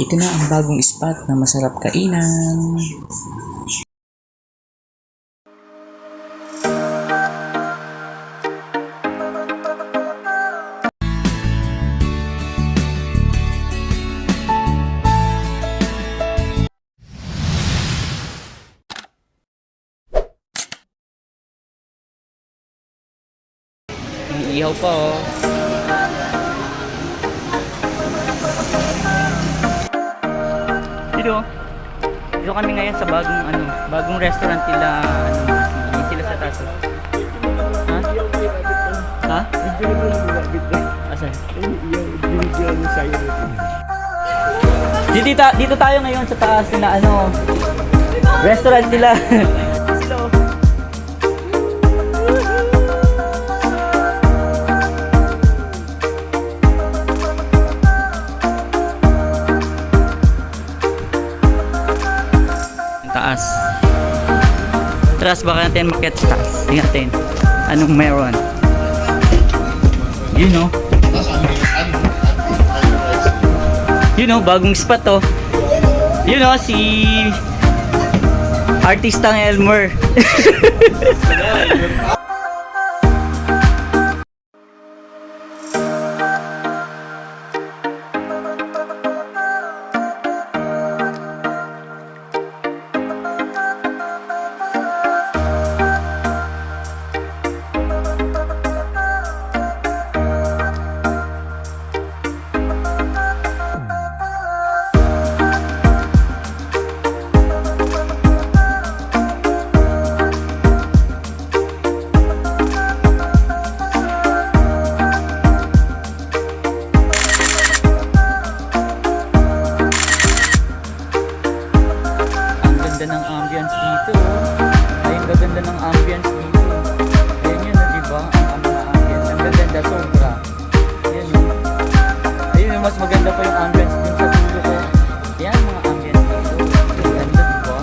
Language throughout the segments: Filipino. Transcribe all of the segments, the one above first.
Ito na ang bagong spot na masarap kainan. Iihaw pa oh. Dito. Dito kami ngayon sa bagong ano, bagong restaurant nila ano, sila sa taas. Ha? Ha? Asan? Dito, dito tayo ngayon sa taas nila ano, restaurant nila. taas. Tras baka natin makit sa taas. Tingnan natin. Anong meron? You know. You know, bagong spot to. You know, si Artistang Elmer. Yung mas maganda pa yung ambience dun sa dulo ko. Ayan, mga ambience dito. Ang ganda, di ba?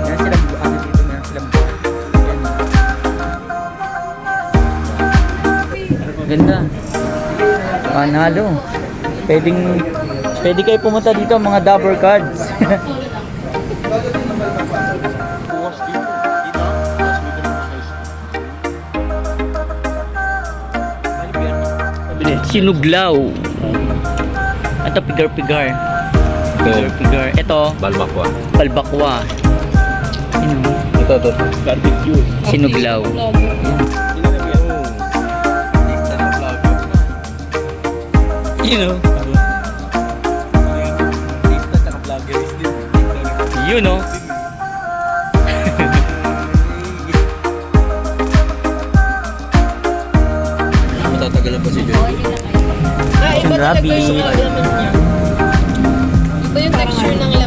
Meron silang, ano dito, silang bar. Ayan. Ang ganda. Panalo. Pwedeng, pwede kayo pumunta dito, mga dabber cards. Dito. Dito. Na. Sinuglaw. Ito, pigar-pigar. Pigar-pigar. Ito, Balbakwa. palbakwa. Yun, Ito, ito. Barbecue. Sinuglaw. You know. You know. tatagalan pa si Joy. Ah, Grabe. Iba yung texture ng